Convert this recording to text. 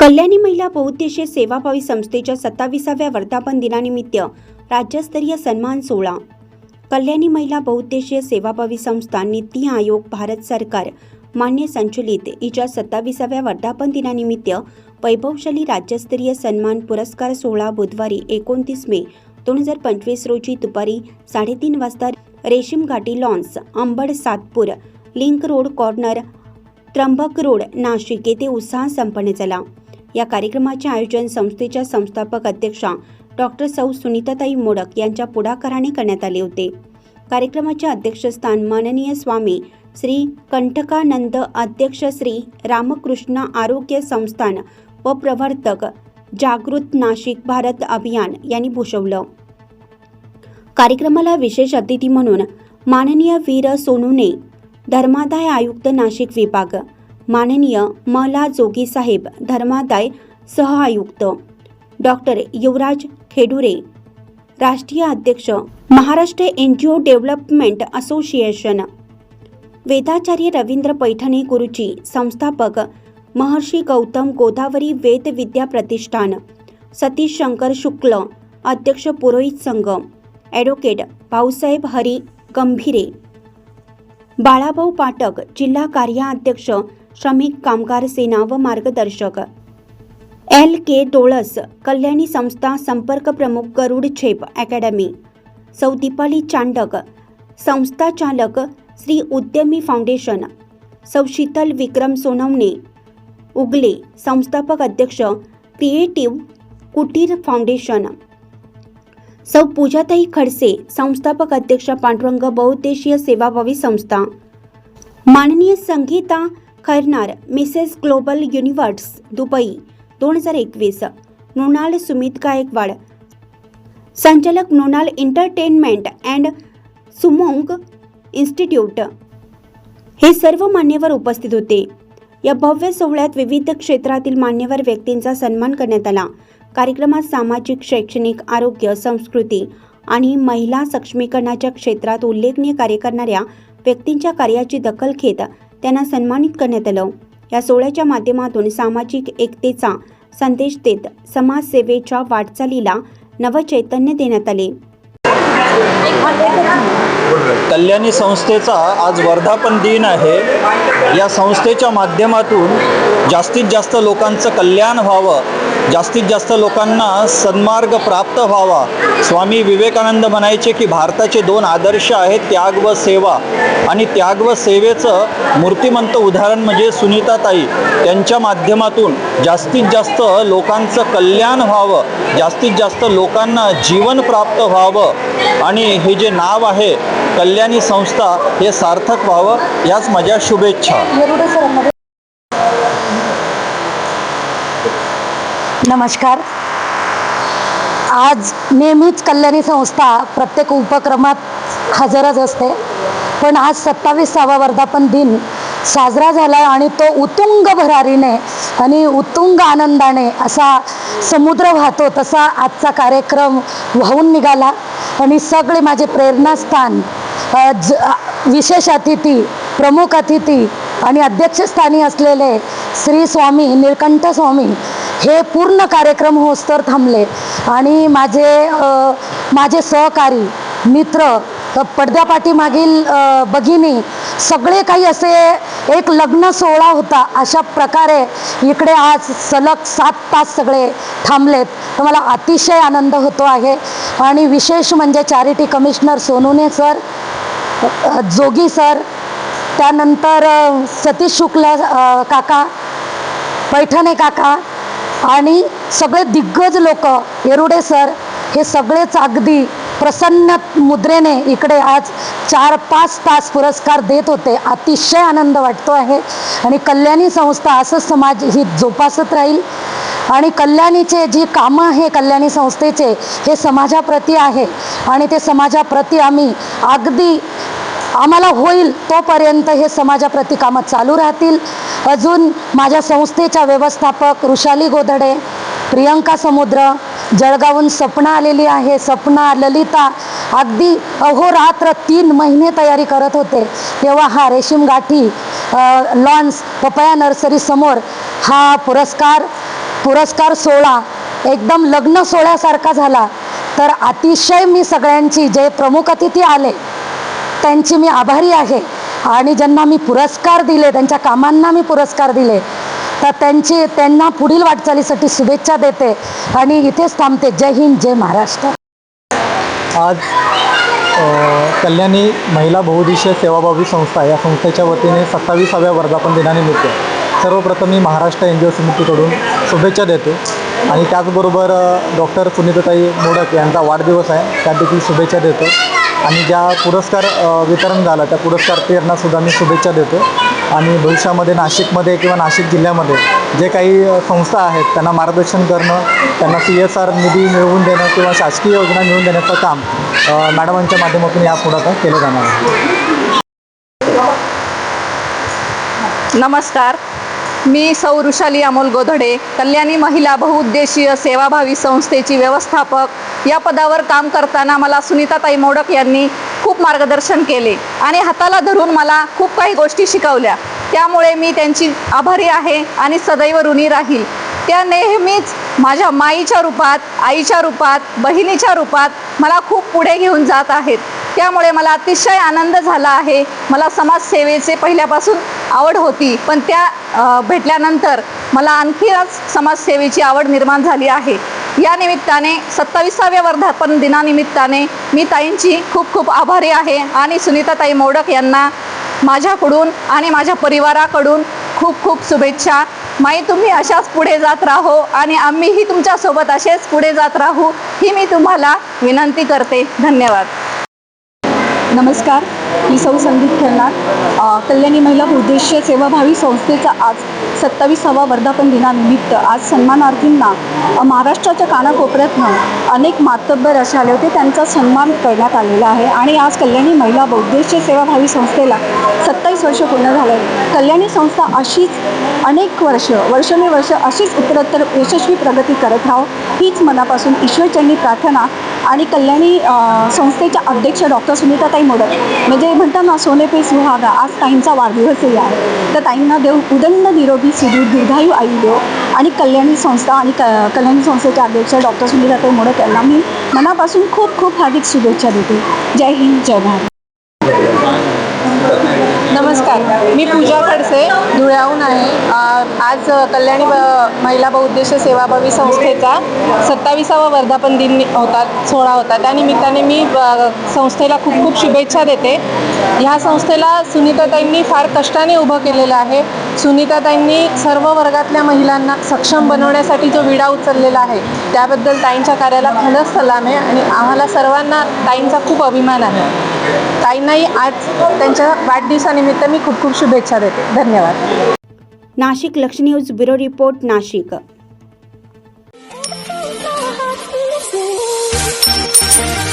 कल्याणी महिला बहुउद्देशीय सेवाभावी संस्थेच्या सत्ताविसाव्या वर्धापन दिनानिमित्त राज्यस्तरीय सन्मान सोहळा. कल्याणी महिला बहुउद्देशीय सेवाभावी संस्था नीती आयोग भारत सरकार मान्य संचलित हिच्या सत्ताविसाव्या वर्धापन दिनानिमित्त वैभवशाली राज्यस्तरीय सन्मान पुरस्कार सोहळा बुधवारी एकोणतीस मे दोन हजार पंचवीस रोजी दुपारी साडेतीन वाजता Reshim Ghati lawns Ambad Satpur link road corner Trimbak road Nashik येथे उत्साह संपन्न झाला. या कार्यक्रमाचे आयोजन संस्थेच्या संस्थापक अध्यक्षा डॉक्टर सौ सुनीताताई मोडक यांच्या पुढाकाराने करण्यात आले होते. कार्यक्रमाचे अध्यक्षस्थान माननीय स्वामी श्री कंठकानंद अध्यक्ष श्री रामकृष्ण आरोग्य संस्थान व प्रवर्तक जागृत नाशिक भारत अभियान यांनी भूषवलं. कार्यक्रमाला विशेष अतिथी म्हणून माननीय वीर सोनूने धर्मादाय आयुक्त नाशिक विभाग माननीय मला जोगी साहेब धर्मादाय सहआयुक्त डॉक्टर युवराज खेडुरे राष्ट्रीय अध्यक्ष Maharashtra N G O development association वेदाचार्य Ravindra Paithane गुरुजी संस्थापक महर्षी गौतम गोदावरी वेद विद्या प्रतिष्ठान सतीश शंकर शुक्ल अध्यक्ष पुरोहित संघ ॲडव्होकेट भाऊसाहेब हरी गंभीरे बाळाभाऊ पाटक जिल्हा कार्याध्यक्ष श्रमिक कामगार सेना व मार्गदर्शक. एल. के. डोळस कल्याणी संस्था संपर्क प्रमुख गरुड छेप अकॅडमी. सौ दीपाली चांडक संस्था चालक श्री उद्यमी फाउंडेशन. सौ शीतल विक्रम सोनवणे. उगले संस्थापक अध्यक्ष क्रिएटिव्ह कुटीर फाउंडेशन. सौ पूजाताई खडसे संस्थापक अध्यक्ष पांडुरंग बहुउद्देशीय सेवाभावी संस्था. माननीय संगीता करणार मिसेस ग्लोबल युनिवर्स दुबई दोन हजार एकवीस. मृणाल सुमित गायकवाड. संचालक मृणाल एंटरटेनमेंट अँड सुमोंग इन्स्टिट्यूट. हे सर्व मान्यवर उपस्थित होते. या भव्य सोहळ्यात विविध क्षेत्रातील मान्यवर व्यक्तींचा सन्मान करण्यात आला. कार्यक्रमात सामाजिक शैक्षणिक आरोग्य संस्कृती आणि महिला सक्षमीकरणाच्या क्षेत्रात उल्लेखनीय कार्य करणाऱ्या व्यक्तींच्या कार्याची दखल घेत त्यांना सन्मानित करण्यात आलं. या सोहळ्याच्या माध्यमातून सामाजिक एकतेचा संदेश देत समाजसेवेच्या वाटचालीला नवचैतन्य देण्यात आले. कल्याणी संस्थेचा आज वर्धापन दिन आहे. या संस्थेच्या माध्यमातून जास्तीत जास्त लोकांचं कल्याण व्हावं जास्तीत जास्त लोकांना सन्मार्ग प्राप्त व्हावा. स्वामी विवेकानंद म्हणायचे की भारताचे दोन आदर्श आहेत त्याग व सेवा. आणि त्याग व सेवेचं मूर्तिमंत उदाहरण म्हणजे सुनीताताई. त्यांच्या माध्यमातून जास्तीत जास्त लोकांचं कल्याण व्हावं जास्तीत जास्त लोकांना जीवन प्राप्त व्हावं. आणि हे जे नाव आहे कल्याणी संस्था हे सार्थक व्हावं याच माझ्या शुभेच्छा. नमस्कार. आज नेहमीच कल्याणी संस्था प्रत्येक उपक्रमात हजरच असते. पण आज सत्तावीसावा वर्धापन दिन साजरा झाला आणि तो उत्तुंग भरारीने आणि उत्तुंग आनंदाने असा समुद्र वाहतो तसा आजचा कार्यक्रम वाहून निघाला. आणि सगळे माझे प्रेरणास्थान ज विशेष अतिथी प्रमुख अतिथी आणि अध्यक्षस्थानी असलेले श्री स्वामी निळकंठ स्वामी हे पूर्ण कार्यक्रम होस्तर थांबले. आणि माझे माझे सहकारी मित्र पडद्यापाठीमागील भगिनी सगळे काही असे एक लग्न सोहळा होता. अशा प्रकारे इकडे आज सलग सात तास सगळे थांबलेत. तर मला अतिशय आनंद होतो आहे. आणि विशेष म्हणजे charity commissioner Sonune sir Jogi sir त्यानंतर सतीश शुक्ल काका पैठणे काका आणि सगळे दिग्गज लोक येरुडे सर हे सगळेच अगदी प्रसन्न मुद्रेने इकडे आज चार पाच तास पुरस्कार देत होते. अतिशय आनंद वाटतो आहे. आणि कल्याणी संस्था असं समाज ही जोपासत राहील. आणि कल्याणीचे जी कामं आहे कल्याणी संस्थेचे हे समाजाप्रती आहे. आणि ते समाजाप्रती आम्ही अगदी आम्हाला होईल तोपर्यंत हे समाजाप्रती कामं चालू राहतील. अजून माझ्या संस्थेच्या व्यवस्थापक ऋषाली गोधडे प्रियंका समुद्र जळगावहून सपना आलेली आहे. सपना ललिता अगदी अहोरात्र तीन महिने तयारी करत होते. तेव्हा हा रेशीम गाठी लॉन्स पपया नर्सरी समोर हा पुरस्कार पुरस्कार सोहळा एकदम लग्न सोहळ्यासारखा झाला. तर अतिशय मी सगळ्यांची जे प्रमुख अतिथी आले त्यांची मी आभारी आहे. आणि ज्यांना मी पुरस्कार दिले त्यांच्या कामांना मी पुरस्कार दिले तर त्यांची त्यांना पुढील वाटचालीसाठी शुभेच्छा देते आणि इथेच थांबते. जय हिंद जय महाराष्ट्र. आज कल्याणी महिला बहुउद्देशीय सेवाभावी संस्था या संस्थेच्या वतीने सत्तावीसाव्या वर्धापन दिनानिमित्त सर्वप्रथम मी महाराष्ट्र एन जी ओ समितीकडून शुभेच्छा देतो. आणि त्याचबरोबर डॉक्टर सुनीताताई मोडक यांचा वाढदिवस आहे त्या देखील शुभेच्छा देतो. आणि ज्या पुरस्कार वितरण झालं त्या पुरस्कार प्रेरणासुद्धा मी शुभेच्छा देतो. आणि भविष्यामध्ये नाशिकमध्ये किंवा नाशिक जिल्ह्यामध्ये जे काही संस्था आहेत त्यांना मार्गदर्शन करणं त्यांना सी एस आर निधी मिळवून देणं किंवा शासकीय योजना मिळवून देण्याचं काम मॅडमांच्या माध्यमातून या पुढाकार केलं जाणार आहे. नमस्कार. मी सौ ऋषाली अमोल गोधडे कल्याणी महिला बहुउद्देशीय सेवाभावी संस्थेची व्यवस्थापक. या पदावर काम करताना मला सुनीताताई मोडक यांनी खूप मार्गदर्शन केले आणि हाताला धरून मला खूप काही गोष्टी शिकवल्या. त्यामुळे मी त्यांची आभारी आहे आणि सदैव ऋणी राहील. त्या नेहमीच माझ्या माईच्या रूपात आईच्या रूपात बहिणीच्या रूपात मला खूप पुढे घेऊन जात आहेत. त्यामुळे मला अतिशय आनंद झाला आहे. मला समाजसेवेचे पहिल्यापासून आवड होती. पण त्या भेटल्यानंतर मला आणखीनच समाजसेवेची आवड निर्माण झाली आहे. या निमित्ताने सत्तावीसाव्या वर्धापन दिनानिमित्ताने मी ताईंची खूप खूप आभारी आहे आणि सुनीताताई मोडक यांना माझ्याकडून आणि माझ्या परिवाराकडून खूप खूप शुभेच्छा. माई तुम्ही अशाच पुढे जात राहो आणि आम्हीही तुमच्यासोबत असेच पुढे जात राहू ही मी तुम्हाला विनंती करते. धन्यवाद. नमस्कार. मी सौ संगीत खेळणार. कल्याणी महिला उद्देश्य सेवाभावी संस्थेचा आज सत्तावीसावा वर्धापन दिनानिमित्त आज सन्मानार्थींना महाराष्ट्राच्या कानाकोपऱ्यातनं अनेक मातब्बर असे आले होते. त्यांचा सन्मान करण्यात आलेला आहे आणि आज कल्याणी महिला बौद्धेश्य सेवाभावी संस्थेला सत्तावीस वर्ष पूर्ण झालं. आहे कल्याणी संस्था अशीच अनेक वर्ष वर्षानुवर्ष अशीच उत्तरोत्तर यशस्वी प्रगती करत राहो हीच मनापासून ईश्वरचरणी प्रार्थना आणि कल्याणी संस्थेच्या अध्यक्ष डॉक्टर सुनीताताई मोडक. म्हणजे म्हणतात ना सोने पे सुहागा आज ताईंचा वाढदिवसही आहे तर ताईंना देव उदंड निरोगी सुदृढ दीर्घायू आयु देव आणि कल्याणी संस्था आणि क कल्याणी संस्थेच्या अध्यक्ष डॉक्टर सुनीताताई मोडक यांना मी मनापासून खूप खूप हार्दिक शुभेच्छा देते. जय हिंद जय भारत. मी पूजा खडसे धुळ्याहून आहे. आज कल्याणी महिला बहुउद्देश सेवाभावी संस्थेचा सत्तावीसावा वर्धापन दिन होता सोहळा होता. त्यानिमित्ताने मी संस्थेला खूप खूप शुभेच्छा देते. ह्या संस्थेला सुनीताताईंनी फार कष्टाने उभं केलेलं आहे. सुनीताताईंनी सर्व वर्गातल्या महिलांना सक्षम बनवण्यासाठी जो विडा उचललेला आहे त्याबद्दल ताईंच्या कार्याला खंडच सलाम आहे आणि आम्हाला सर्वांना ताईंचा खूप अभिमान आहे. ताईंनाही आज त्यांच्या वाढदिवसानिमित्त मी खूप खूप शुभेच्छा देते. धन्यवाद. Nashik Laksh news bureau report Nashik. Thank you.